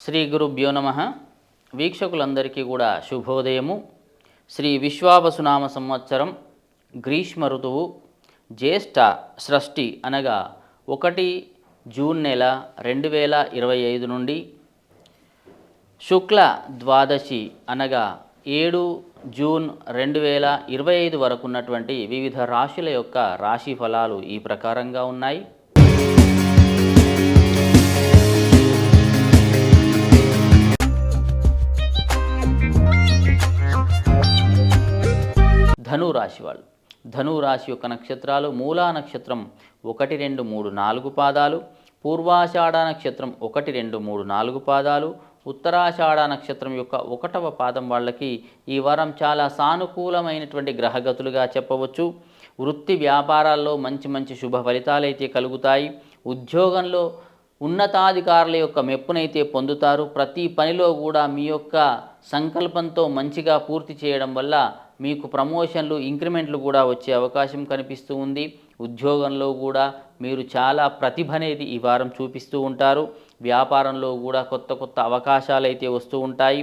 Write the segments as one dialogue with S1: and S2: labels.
S1: శ్రీ గురుభ్యో నమ. వీక్షకులందరికీ కూడా శుభోదయము. శ్రీ విశ్వావసునామ సంవత్సరం గ్రీష్మ ఋతువు జ్యేష్ఠ షష్ఠి అనగా ఒకటి జూన్ నెల రెండు వేల ఇరవై ఐదు నుండి శుక్ల ద్వాదశి అనగా ఏడు జూన్ రెండు వేల ఇరవై ఐదు వరకు ఉన్నటువంటి వివిధ రాశుల యొక్క రాశి ఫలాలు ఈ ప్రకారంగా ఉన్నాయి. ధను రాశి వాళ్ళు. ధను రాశి యొక్క నక్షత్రాలు మూలా నక్షత్రం ఒకటి రెండు మూడు నాలుగు పాదాలు పూర్వాషాఢ నక్షత్రం ఒకటి రెండు మూడు నాలుగు పాదాలు ఉత్తరాషాఢ నక్షత్రం యొక్క ఒకటవ పాదం వాళ్ళకి ఈ వారం చాలా సానుకూలమైనటువంటి గ్రహగతులుగా చెప్పవచ్చు. వృత్తి వ్యాపారాల్లో మంచి మంచి శుభ ఫలితాలైతే కలుగుతాయి. ఉద్యోగంలో ఉన్నతాధికారుల యొక్క మెప్పునైతే పొందుతారు. ప్రతి పనిలో కూడా మీ యొక్క సంకల్పంతో మంచిగా పూర్తి చేయడం వల్ల మీకు ప్రమోషన్లు ఇంక్రిమెంట్లు కూడా వచ్చే అవకాశం కనిపిస్తూ ఉంది. ఉద్యోగంలో కూడా మీరు చాలా ప్రతిభ అనేది ఈ వారం చూపిస్తూ ఉంటారు. వ్యాపారంలో కూడా కొత్త కొత్త అవకాశాలు అయితే వస్తూ ఉంటాయి.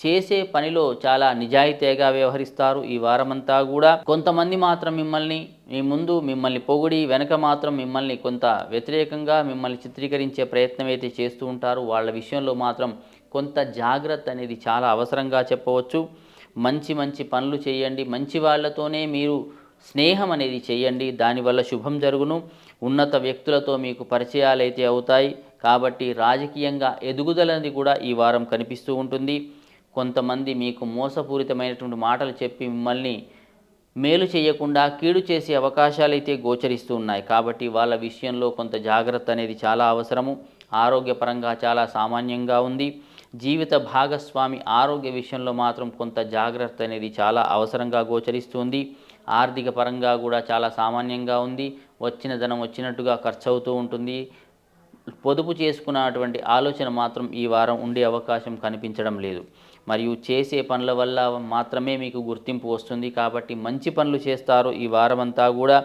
S1: చేసే పనిలో చాలా నిజాయితీగా వ్యవహరిస్తారు ఈ వారమంతా కూడా. కొంతమంది మాత్రం మిమ్మల్ని మీ ముందు మిమ్మల్ని పొగిడి వెనక మాత్రం మిమ్మల్ని కొంత వ్యతిరేకంగా మిమ్మల్ని చిత్రీకరించే ప్రయత్నం అయితే చేస్తూ ఉంటారు. వాళ్ళ విషయంలో మాత్రం కొంత జాగ్రత్త అనేది చాలా అవసరంగా చెప్పవచ్చు. మంచి మంచి పనులు చేయండి. మంచి వాళ్ళతోనే మీరు స్నేహం అనేది చేయండి. దానివల్ల శుభం జరుగును. ఉన్నత వ్యక్తులతో మీకు పరిచయాలు అయితే అవుతాయి. కాబట్టి రాజకీయంగా ఎదుగుదల అనేది కూడా ఈ వారం కనిపిస్తూ ఉంటుంది. కొంతమంది మీకు మోసపూరితమైనటువంటి మాటలు చెప్పి మిమ్మల్ని మేలు చేయకుండా కీడు చేసే అవకాశాలు అయితే గోచరిస్తూ ఉన్నాయి. కాబట్టి వాళ్ళ విషయంలో కొంత జాగ్రత్త అనేది చాలా అవసరము. ఆరోగ్యపరంగా చాలా సామాన్యంగా ఉంది. జీవిత భాగస్వామి ఆరోగ్య విషయంలో మాత్రం కొంత జాగ్రత్త అనేది చాలా అవసరంగా గోచరిస్తుంది. ఆర్థిక పరంగా కూడా చాలా సామాన్యంగా ఉంది. వచ్చిన ధనం వచ్చినట్టుగా ఖర్చు అవుతూ ఉంటుంది. పొదుపు చేసుకున్నటువంటి ఆలోచన మాత్రం ఈ వారం ఉండే అవకాశం కనిపించడం లేదు. మరియు చేసే పనుల వల్ల మాత్రమే మీకు గుర్తింపు వస్తుంది. కాబట్టి మంచి పనులు చేస్తారు ఈ వారమంతా కూడా.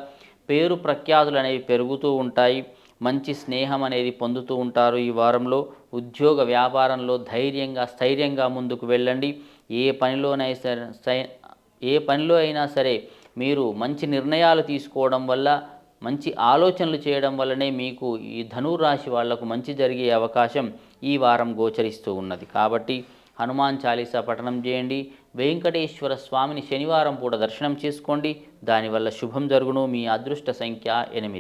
S1: పేరు ప్రఖ్యాతులు అనేవి పెరుగుతూ ఉంటాయి. మంచి స్నేహం అనేది పొందుతూ ఉంటారు ఈ వారంలో. ఉద్యోగ వ్యాపారంలో ధైర్యంగా స్థైర్యంగా ముందుకు వెళ్ళండి. ఏ పనిలోనైనా సరే ఏ పనిలో అయినా సరే మీరు మంచి నిర్ణయాలు తీసుకోవడం వల్ల మంచి ఆలోచనలు చేయడం వల్లనే మీకు ఈ ధనురాశి వాళ్ళకు మంచి జరిగే అవకాశం ఈ వారం గోచరిస్తూ ఉన్నది. కాబట్టి హనుమాన్ చాలీసా పఠనం చేయండి. వెంకటేశ్వర స్వామిని శనివారం పూట దర్శనం చేసుకోండి. దానివల్ల శుభం జరుగును. మీ అదృష్ట సంఖ్య ఎనిమిది.